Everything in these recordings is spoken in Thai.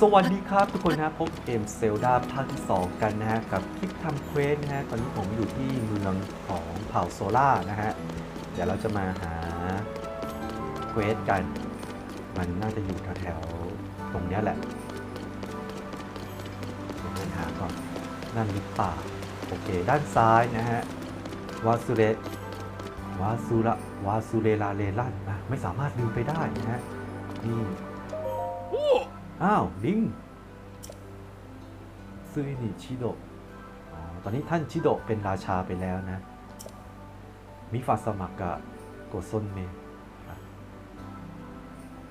สวัสดีครับทุกคนนะพบเกมเซลดาภาคที่ 2 กันนะฮะกับคลิปทำเควสนะฮะตอนนี้ผมอยู่ที่เมืองของเผ่าโซล่านะฮะเดี๋ยวเราจะมาหาเควสกัน มันน่าจะอยู่แถวๆตรงนี้แหละเดี๋ยวเราหาก่อนนั่นหรือเปล่าโอเค ด้านซ้ายนะฮะวาสุเรวาสุระวาสุเรลาเลลันนะไม่สามารถลืมไปได้นะฮะนี่ อ้าวลิงซึนิชิโดะอ๋อตอนนี้ท่านชิโดะเป็นราชาไปแล้วนะ มิฟาสมักกะโกซนเมอะ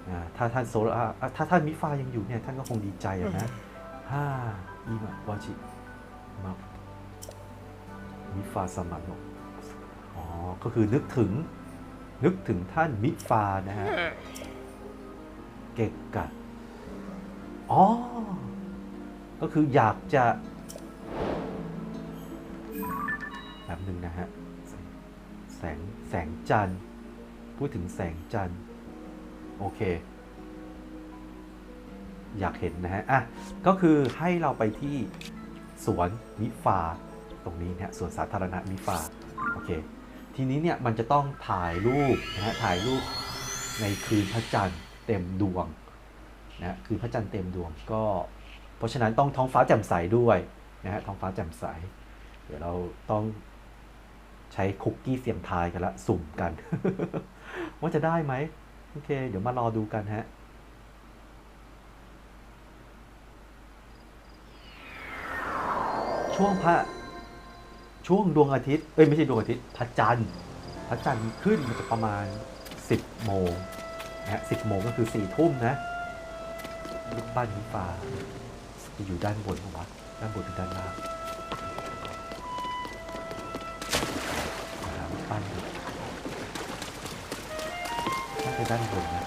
อ่าถ้าท่านโซล่าอะถ้าท่านมิฟายังอยู่เนี่ย ท่านก็คงดีใจอะนะฮ่าอีมะวาจิมามิฟาสมักโนะอ๋อ ก็คือนึกถึง นึกถึงท่านมิฟานะฮะ เกกกะ อ๋อ ก็คืออยากจะแบบหนึ่งนะฮะ แสง แสงจันทร์ พูดถึงแสงจันทร์ โอเค อยากเห็นนะฮะ อะ ก็คือให้เราไปที่สวนมิฟา ตรงนี้นะฮะ สวนสาธารณะมิฟา โอเค ทีนี้เนี่ย มันจะต้องถ่ายรูปนะฮะ ถ่ายรูปในคืนพระจันทร์เต็มดวง นะคือพระจันทร์เต็มดวงก็ เพราะฉะนั้นต้องท้องฟ้าแจ่มใสด้วยนะฮะท้องฟ้าแจ่มใส เดี๋ยวเราต้องใช้คุกกี้เสียงทายกันละสุ่มกัน ว่าจะได้ไหมโอเค เดี๋ยวมารอดูกันฮะช่วงพระช่วงดวงอาทิตย์เอ้ยไม่ใช่ดวงอาทิตย์พระจันทร์พระจันทร์ขึ้นมันจะประมาณ 10 โมงนะฮะ10โมงก็คือ4ทุ่มนะ ลูกบ้านนี้ฟ้าจะอยู่ด้านบนของวัดด้านบนหรือด้านล่างหาลูกบ้นดูน่าจะด้านบนนะ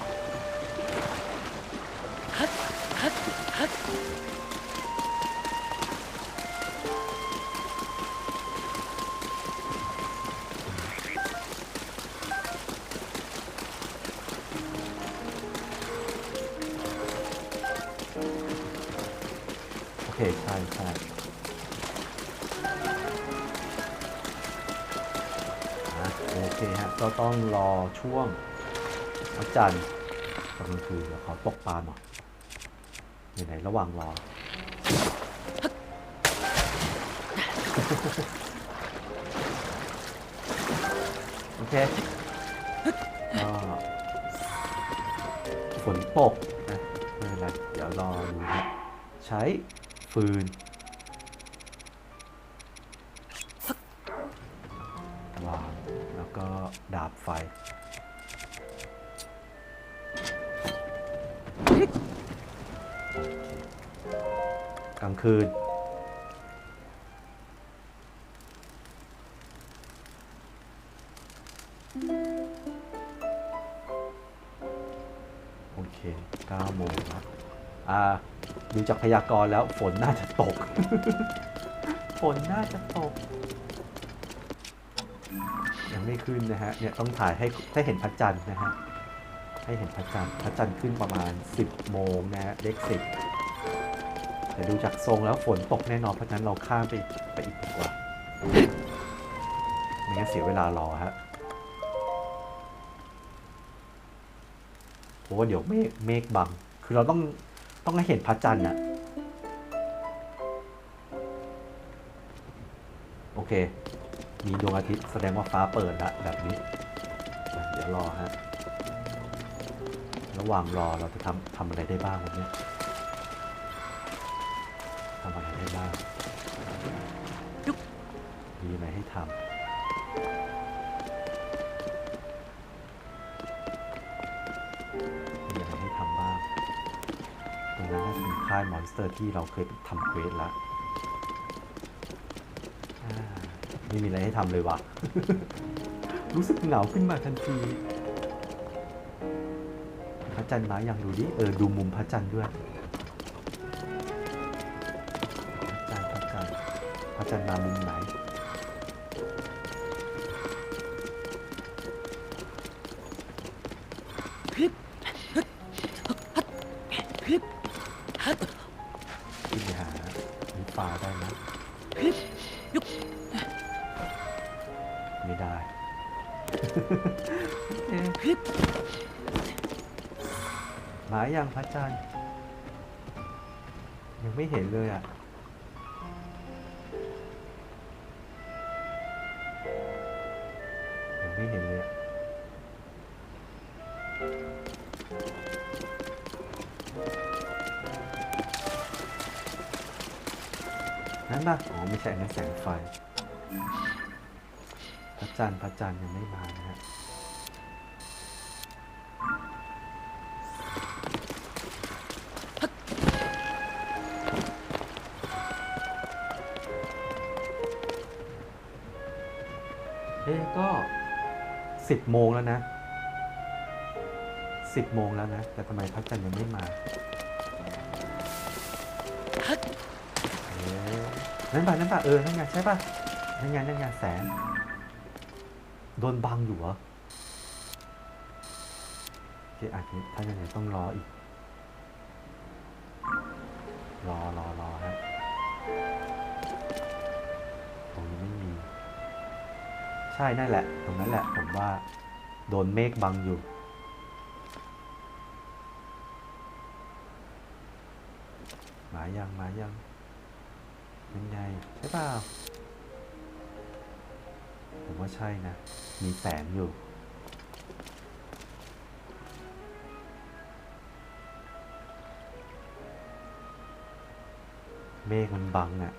เคฮะก็ต้องรอช่วงวันจันทร์กลางคืนเดี๋ยวขอตกปลาหน่อยไหนๆระหว่างรอ โอเคก็ฝนตกนะไม่เป็นไรเดี๋ยวรอดูนะใช้ฟืน ก็ดาบไฟ กลางคืน โอเค9โมงนะอ่า ดูจากพยากรณ์แล้วฝนน่าจะตก ฝนน่าจะตก ยังไม่ขึ้นนะฮะ เนี่ยต้องถ่ายให้ให้เห็นพระจันทร์นะฮะ ให้เห็นพระจันทร์พระจันทร์ขึ้นประมาณ 10 โมงนะฮะ เลขสิบแต่ดูจากทรงแล้วฝนตกแน่นอน เพราะฉะนั้นเราข้ามไปไปอีกดีกว่า ไม่งั้นเสียเวลารอฮะเพราะว่าเดี๋ยวเมฆเมฆบัง คือเราต้องต้องให้เห็นพระจันทร์อะโอเค มีดวงอาทิตย์แสดงว่าฟ้าเปิดละแบบนี้ เดี๋ยวรอฮะ ระหว่างรอเราจะทำทำอะไรได้บ้างวันนี้ทำอะไรได้บ้าง มีอะไรให้ทำมีอะไรให้ทำบ้างตรงนั้นน่าจะเป็นค่ายมอนสเตอร์ที่เราเคยทำเควสแล้ว ไม่มีอะไรให้ทำเลยวะ รู้สึกเหงาขึ้นมาทันที พระจันทร์มายังดูดิ เออ ดูมุมพระจันทร์ด้วย พระจันทร์พระจันทร์พระจันทร์มามุมไหน ย่างพระจันทร์ยังไม่เห็นเลยอะยังไม่เห็นเลยอะนั่นป่ะอ๋อไม่ใช่นนั้นแสงไฟ พระจันทร์พระจันทร์ยังไม่มานะฮะ สิบโมงแล้วนะสิบโมงแล้วนะ แต่ทำไมพระจันยังไม่มาเอ๊ะนั่นป่ะนั่นป่ะเออ นั่นไงใช่ป่ะ นั่นไงนั่นไงแสงโดนบังอยู่เหรอโอเคอาจจะถ้าอย่างไรต้องรออีก รอรอรอฮะ ใช่นั่นแหละ ตรงนั้นแหละ ผมว่า โดนเมฆบังอยู่ มายังมายังเป็นไงใช่เปล่าผมว่าใช่นะ มีแสงอยู่ เมฆมันบังอะ่ะ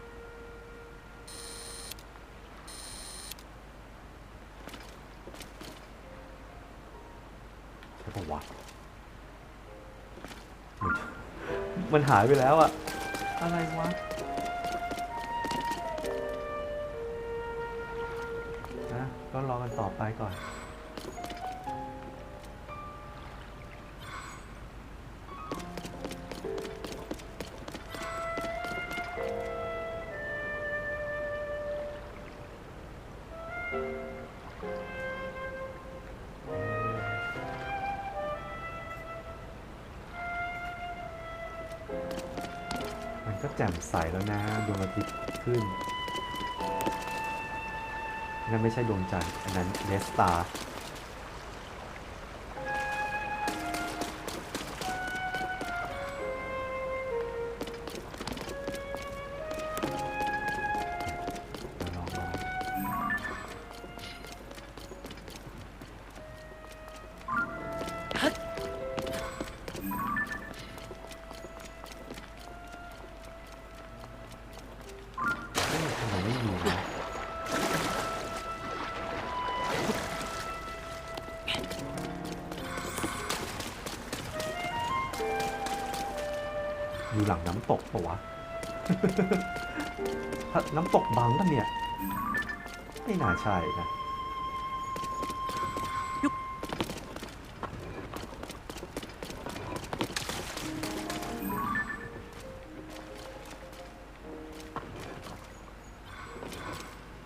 ปะวะมันมันหายไปแล้วอะอะไรวะนะก็รอกันต่อไปก่อน ก็แจ่มใสแล้วนะดวงอาทิตย์ขึ้นนั่นไม่ใช่ดวงจันทร์อันนั้นเดสตาร์ำตกปะวะถ้าน้ำตกบังกันเนี่ย ไม่น่าใช่นะ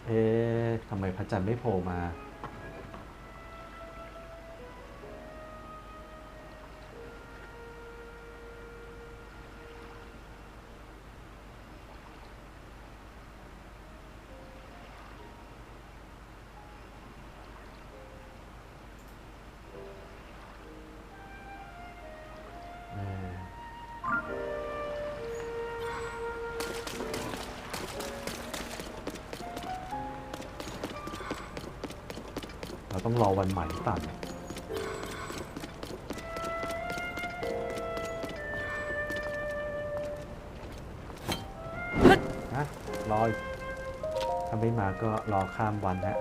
เอ๊ะทำไมพระจันทร์ไม่โผล่มา ต้องรอวันใหม่หรือเปล่าเนี่ยฮะรออีกถ้าไม่มาก็รอข้ามวันฮะ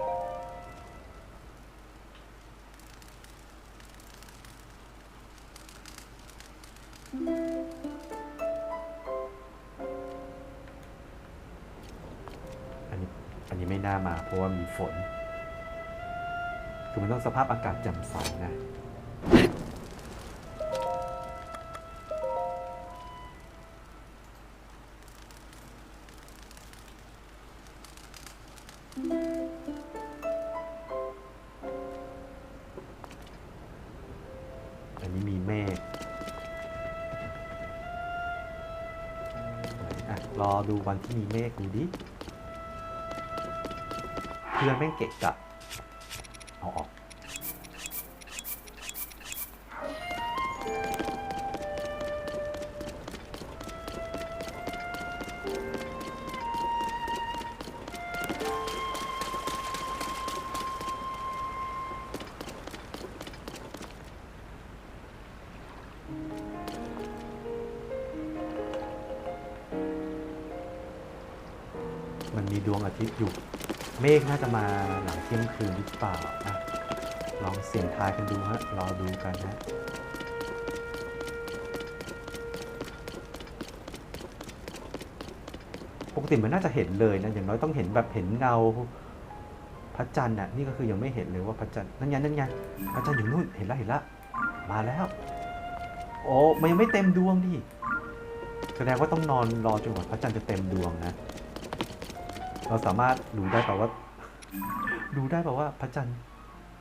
อันนี้อันนี้ไม่น่ามาเพราะว่ามีฝน คือมันต้องสภาพอากาศแจ่มใสนะอันนี้มีเมฆรอดูวันที่มีเมฆดูดิเพื่อนแม่งเกะกะ เอ มันมีดวงอาทิตย์อยู่ เมฆน่าจะมาหลังเที่ยงคืนหรือเปล่าอะลองเสี่ยงทายกันดูฮะรอดูกันฮะปกติมันน่าจะเห็นเลยนะอย่างน้อยต้องเห็นแบบเห็นเงาพระจันทร์น่ะนี่ก็คือยังไม่เห็นเลยว่าพระจันทร์นั่นไงนั่นไงพระจันทร์อยู่นู่นเห็นแล้วเห็นแล้วมาแล้วโอ้มันยังไม่เต็มดวงดิแสดงว่าต้องนอนรอจนกว่าพระจันทร์จะเต็มดวงนะ เราสามารถดูได้ป่าว่า ดูได้ป่าว่าพระจันทร์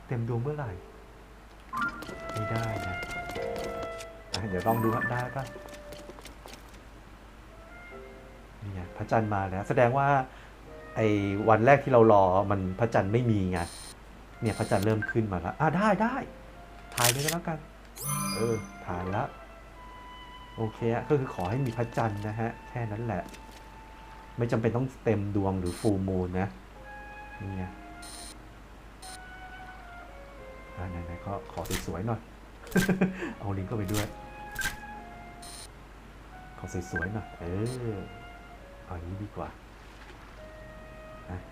เต็มดวงเมื่อไหร่ ไม่ได้นะะเดี๋ยวลองดูว่าได้ปะนี่ไงพระจันทร์มาแล้วแสดงว่า ไอ้วันแรกที่เรารอมันพระจันทร์ไม่มีไงเนี่ยพระจันทร์เริ่มขึ้นมาแล้วอะได้ได้ถ่ายเลยก็แล้วกัน เออถ่ายแล้วโอเคก็คือขอให้มีพระจันทร์นะฮะ แค่นั้นแหละ ไม่จำเป็นต้องเต็มดวงหรือฟูลมูนนะนี่ไงอ่าไหนๆก็ขอสวยๆหน่อย เอาลิงก์เข้าไปด้วย ขอสวยๆหน่อย เออ เอาอย่างนี้ดีกว่า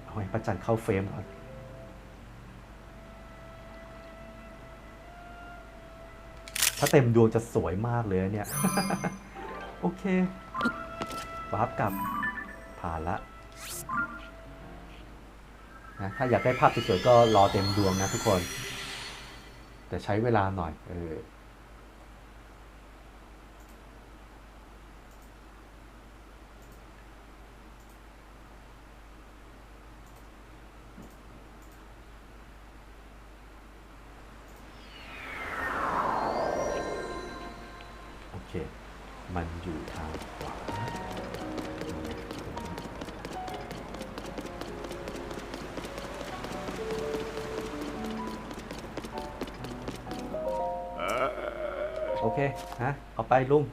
เอาให้พระจันทร์เข้าเฟรมก่อนถ้าเต็มดวงจะสวยมากเลยเนี่ย โอเควาร์ปกลับ ผ่านละนะถ้าอยากได้ภาพสวยๆก็รอเต็มดวงนะทุกคน แต่ใช้เวลาหน่อยเออโอเคมันอยู่ทางขวา โอเคฮะเอาไปลุง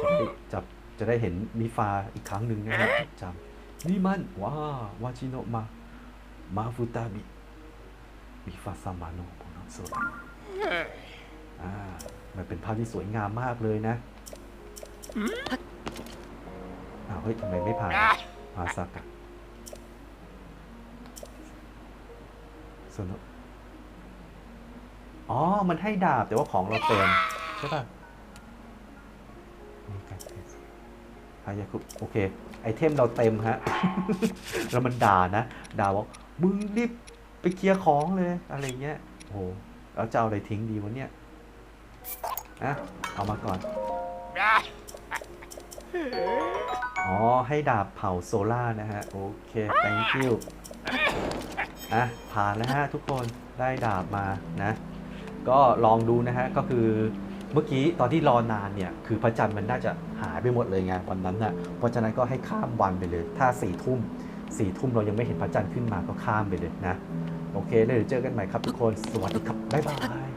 จะได้จับจะได้เห็นมิฟาอีกครั้งหนึ่งนะครับจำนี่มันว้าวาชิโนะมา มาฟุตาบิมิฟาซามาโนะโปโนโซะอ่ามันเป็นภาพที่สวยงามมากเลยนะอ้าวเฮ้ยทำไมไม่ผ่านมาซากะโซโนะ อ๋อ มันให้ดาบแต่ว่าของเราเต็มใช่ป่ะนี่กันเทสฮายาคุโอเค ไอเทมเราเต็มฮะ แล้วมันด่านะ ด่าว่ามึงรีบไปเคลียร์ของเลยอะไรเงี้ยโอ้โหแล้วจะเอาอะไรทิ้งดีวะเนี่ยอะเอามาก่อน อ๋อ ให้ดาบเผาโซล่านะฮะ โอเค thank you อะผ่านแล้วฮะทุกคนได้ดาบมานะ ก็ลองดูนะฮะก็คือเมื่อกี้ตอนที่รอนานเนี่ยคือพระจันทร์มันน่าจะหายไปหมดเลยไงวันนั้นน่ะเพราะฉะนั้นก็ให้ข้ามวันไปเลย ถ้าสี่ทุ่มสี่ทุ่มเรายังไม่เห็นพระจันทร์ขึ้นมาก็ข้ามไปเลยนะ โอเคแล้วเดี๋ยวเจอกันใหม่ครับทุกคนสวัสดีครับบ๊ายบาย